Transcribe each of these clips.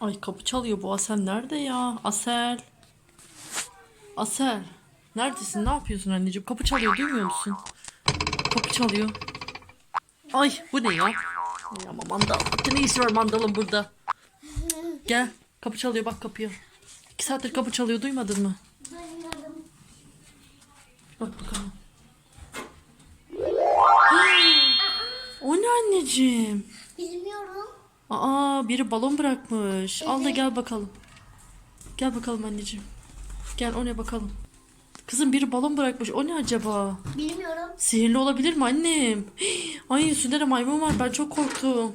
Ay kapı çalıyor bu Asel nerede ya? Asel. Asel. Neredesin? Ne yapıyorsun anneciğim? Kapı çalıyor duymuyor musun? Kapı çalıyor. Ay bu ne ya? Ama mandal. Ne işi var mandalın burada? Gel. Kapı çalıyor bak kapıya. İki saattir kapı çalıyor duymadın mı? Duymadım. Bak bakalım. o ne anneciğim? Bilmiyorum. Aa biri balon bırakmış. Al da gel bakalım. Gel bakalım anneciğim. Gel o ne bakalım. Kızım biri balon bırakmış. O ne acaba? Bilmiyorum. Sihirli olabilir mi annem? Ay üstünde de maymun var. Ben çok korktum.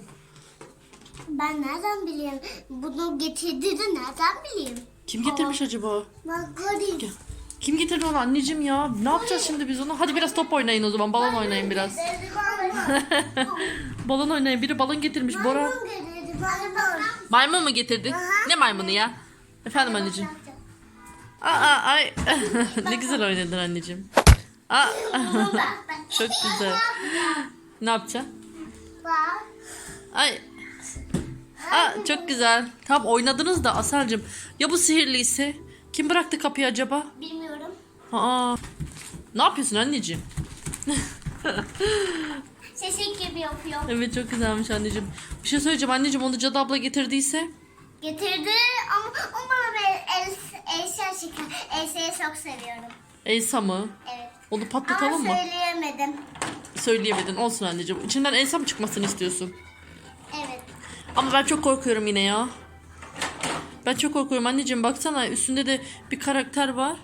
Ben nereden bileyim? Bunu getirdiğini nereden bileyim? Kim getirmiş acaba? Bak garip. Kim getirdi onu anneciğim ya? Ne yapacağız şimdi biz onu? Hadi biraz top oynayın o zaman. Balon oynayın biraz. Balon oynayın. Biri balon getirmiş. Bora. Maymun mu getirdi? Ne maymunu ya? Efendim anneciğim. Aa ay. ne güzel oynadın anneciğim. Aa çok güzel. Ne yapacaksın? Ay. Aa çok güzel. Tamam oynadınız da Aselcim. Ya bu sihirliyse? Kim bıraktı kapıyı acaba? Bilmiyorum. Aa. Ne yapıyorsun anneciğim? Sesi gibi yapıyor. Evet çok güzelmiş anneciğim. Bir şey söyleyeceğim anneciğim onu Cadı abla getirdiyse. Getirdi ama o bana bir el, Elsa çıkar. Elsa'yı çok seviyorum. Elsa mı? Evet. Onu Ama patlatalım mı? söyleyemedim. Söyleyemedin olsun anneciğim. İçinden Elsa mı çıkmasını istiyorsun? Evet. Ama ben çok korkuyorum yine ya. Ben çok korkuyorum anneciğim baksana üstünde de bir karakter var.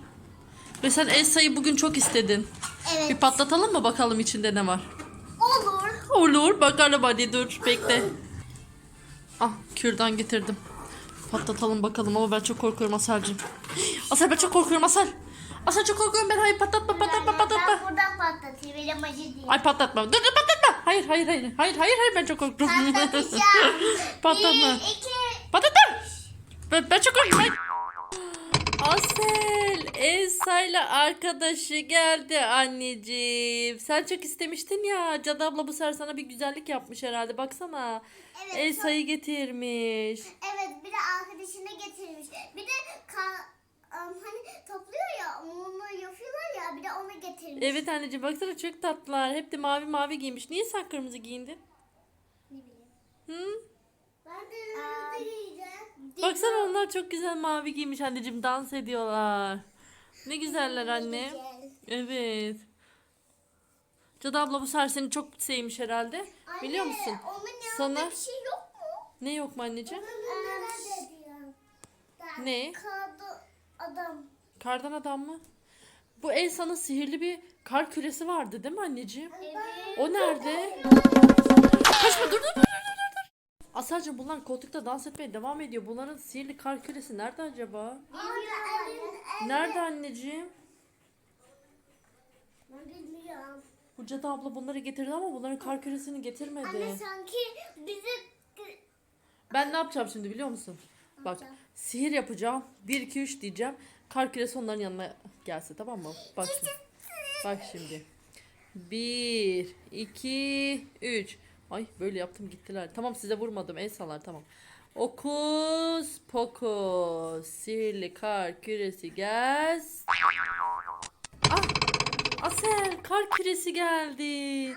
Ve sen Elsa'yı bugün çok istedin. Bir Evet. patlatalım mı bakalım içinde ne var? Olur. Olur bakalım hadi dur bekle. Ah kürdan getirdim. Patlatalım bakalım ama ben çok korkuyorum Asel'cim. Asel ben çok korkuyorum Asel. Asel çok korkuyorum ben hayır patlatma patlatma patlatma. Ben buradan patlatayım. Benim acı değil. Ay patlatma. Dur dur patlatma. Hayır hayır hayır. Hayır hayır hayır ben çok korktum. Patlatacağım. patlatma. Bir, iki. Patlatma. Ben, ben çok. Ay. Asel Elsa'yla arkadaşı geldi anneciğim. Sen çok istemiştin ya. Cadı abla bu sefer sana bir güzellik yapmış herhalde. Baksana. Evet, Elsa'yı getirmiş. Evet bir de arkadaşını getirmiş. Bir de ka- um, hani topluyor ya onu yapıyorlar ya bir de onu getirmiş. Evet anneciğim baksana çok tatlılar. Hep de mavi mavi giymiş. Niye sen kırmızı giyindin? Ne bileyim. Hı? Ben de kırmızı giyeceğim. Baksana onlar çok güzel mavi giymiş anneciğim. Dans ediyorlar. Ne güzeller anne. Evet. Cadı abla bu sefer seni çok sevmiş herhalde. Biliyor musun? Sana- bir şey yok mu? Ne yok mu anneciğim? Ee, Ne? Kadı adam. Kardan adam mı? Bu Elsa'nın sihirli bir kar küresi vardı değil mi anneciğim? Evet. O nerede? Kaçma dur dur dur Aselcim bunlar koltukta dans etmeye devam ediyor. Bunların sihirli kar küresi nerede acaba? Nerede anneciğim? Bilmiyorum. Cadı abla bunları getirdi ama bunların kar küresini getirmedi. Anne sanki bizi Ben ne yapacağım şimdi biliyor musun? Bak sihir yapacağım. 1 2 3 diyeceğim. Kar küresi onların yanına gelse tamam mı? Bak şimdi. Bak şimdi. 1 2 3 Ay böyle yaptım gittiler. Tamam size vurmadım. El sallar tamam. Okus pokus. Sihirli kar küresi gelsin. Ah! Asel kar küresi geldi.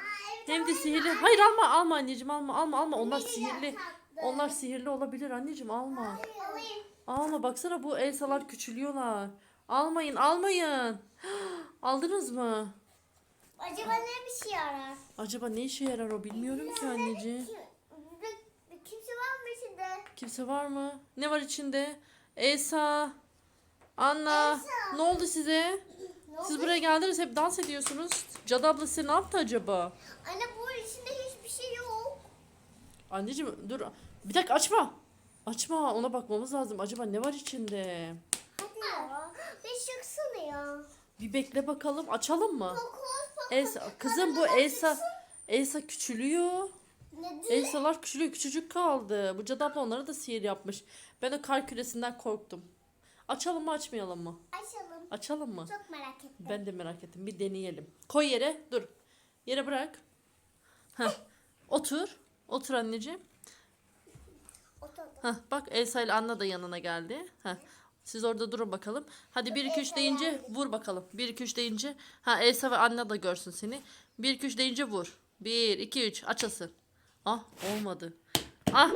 Hem de sihirli. Hayır alma alma anneciğim alma alma alma. Onlar sihirli. Onlar sihirli olabilir anneciğim alma. Alma baksana bu Elsa'lar küçülüyorlar. Almayın almayın. Aldınız mı? Acaba ne bir şey yarar? Acaba ne işe yarar o bilmiyorum ki anneciğim. Kimse var mı içinde? Kimse var mı? Ne var içinde? Elsa, Anna. Elsa. Ne oldu size? Ne Siz oldu? buraya geldiniz hep dans ediyorsunuz. Cadı abla size ne yaptı acaba? Anne bu içinde hiçbir şey yok. Anneciğim dur. Bir dakika açma. Açma ona bakmamız lazım. Acaba ne var içinde? Hadi ya. Bir çıksana ya. Bir bekle bakalım. Açalım mı? Fokus. Elsa, kızım bu Elsa Elsa küçülüyor. Ne diyor? Elsa'lar küçülüyor. Küçücük kaldı. Bu cadı abla onlara da sihir yapmış. Ben o kar küresinden korktum. Açalım mı açmayalım mı? Açalım. Açalım mı? Çok merak ettim. Ben de merak ettim. Bir deneyelim. Koy yere. Dur. Yere bırak. Heh. Otur. Otur anneciğim. Hah, bak Elsa ile Anna da yanına geldi. Hah. Siz orada durun bakalım. Hadi 1 2 3 deyince vur bakalım. 1 2 3 deyince ha Elsa ve Anna da görsün seni. 1 2 3 deyince vur. 1 2 3 açasın. Ah olmadı. Ah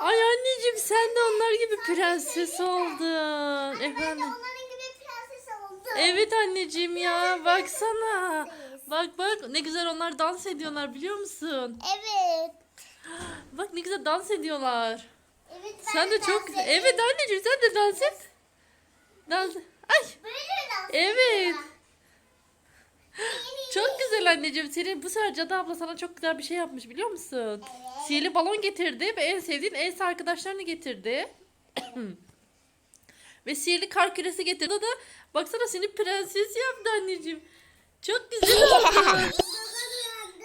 ay anneciğim sen de onlar gibi prenses oldun. Ben de Efendim. onların gibi prenses oldum. Evet anneciğim ya baksana. Bak bak ne güzel onlar dans ediyorlar biliyor musun? Evet. Bak ne güzel dans ediyorlar. Evet ben Sen de çok güzel. Evet anneciğim sen de dans et. Dans. Ay Böyle mi dans Evet. ediyorlar? çok güzel anneciğim. Senin bu sefer Cadı abla sana çok güzel bir şey yapmış biliyor musun? Evet. Sihirli balon getirdi ve en sevdiğin Elsa arkadaşlarını getirdi. ve sihirli kar küresi getirdi. O da baksana seni prenses yaptı anneciğim. Çok güzel oldu.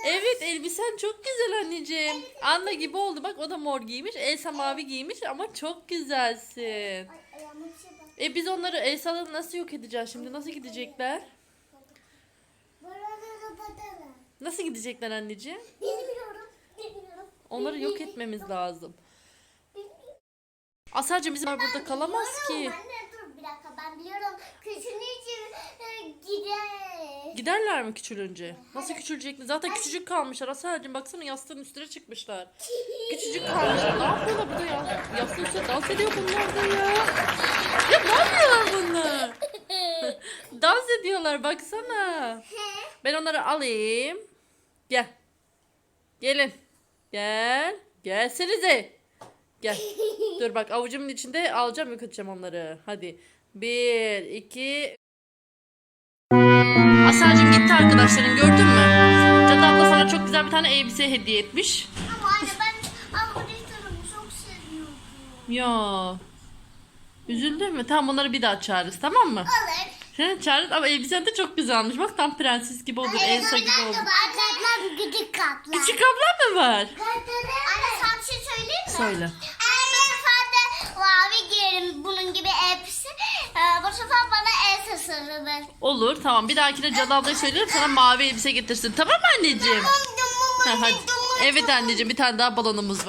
Evet elbisen çok güzel anneciğim. Anna gibi oldu. Bak o da mor giymiş. Elsa mavi giymiş ama çok güzelsin. Şey. E biz onları Elsa'ları nasıl yok edeceğiz şimdi? Nasıl gidecekler? Nasıl gidecekler anneciğim? Bilmiyorum. Bilmiyorum. Onları yok etmemiz lazım. Asarca bizim burada kalamaz ki. Biliyorum. Küçülünce gider. Giderler mi küçülünce? Nasıl küçülecekler? Zaten küçücük kalmışlar. Asarcığım baksana yastığın üstüne çıkmışlar. Küçücük kalmışlar. Ne yapıyorlar burada ya? Yastığın üstüne dans ediyor bunlar da ya. Ya ne yapıyorlar bunlar? dans ediyorlar baksana. Ben onları alayım. Gel. Gelin. Gel. Gelsenize. Gel. Dur bak avucumun içinde alacağım yıkatacağım onları. Hadi. Bir, iki. Asar'cığım gitti arkadaşların gördün mü? Cadı abla sana çok güzel bir tane elbise hediye etmiş. Ama anne ben arkadaşlarımı çok seviyorum. Ya. Üzüldün mü? Tamam onları bir daha çağırırız tamam mı? Alır. Seni çağırırız ama elbisen de çok güzelmiş. Bak tam prenses gibi oldun. Elsa gibi oldun. Katlar küçük katlar. Küçük ablan mı var? Anne sana bir şey söyleyeyim mi? Söyle. Anne bu sefer de mavi giyerim bunun gibi elbise. Ee, bu sefer tasarılır. Olur tamam bir dahakine Cadı ablaya söylerim sana mavi elbise getirsin tamam mı anneciğim? Ha, hadi. Evet anneciğim bir tane daha balonumuz var.